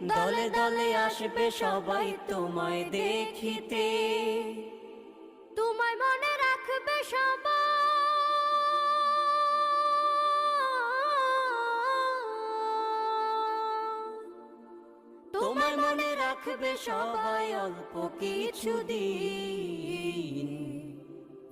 দলে দলে আসবে সবাই তোমায় দেখিতে। তোমায় মনে রাখবে সবাই। তোমায় মনে রাখবে সবাই অল্প কিছু দিন।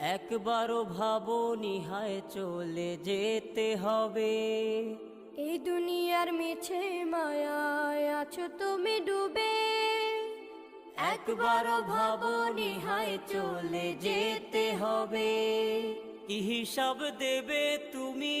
একবারও ভাবো নিহায় চলে যেতে হবে। এই দুনিয়ার মিছে মায়ায় আছো তুমি ডুবে। একবারও ভাবো নিহায় চলে যেতে হবে। কি হিসাব দেবে তুমি?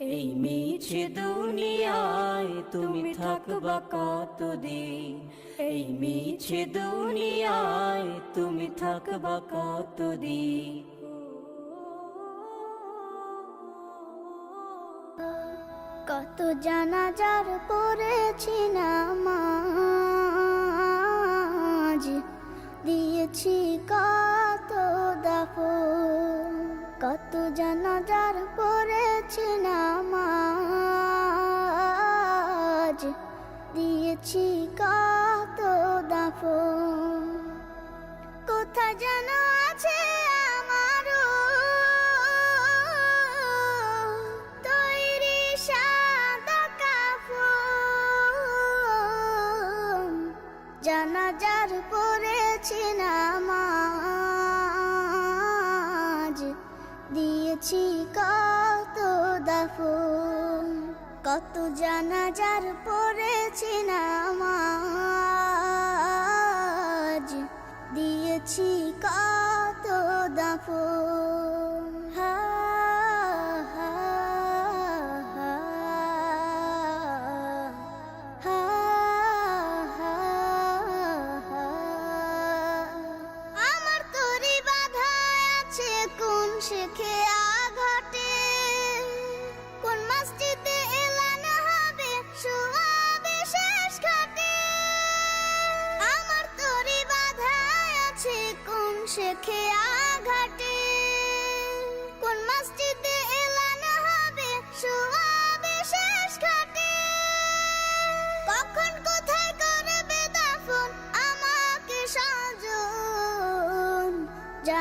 এই মিছে দুনিয়ায় তুমি থাকবা কতদিন? এই মিছে দুনিয়ায় তুমি থাকবা কতদিন? কত জানাজার পড়েছি নামাজ, দিয়েছি কত দাফ কত জানাজার দিয়েছি কত দাফ কোথা যেন আছে আমারও তৈরি সাদা কাফন। জানাজার পড়েছি নামাজ। দিয়েছি কত দাফন। কত জানাজার পড়েছি নামাজ দাফন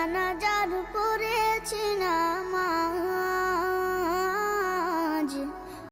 জানাজার পড়েছি নামাজ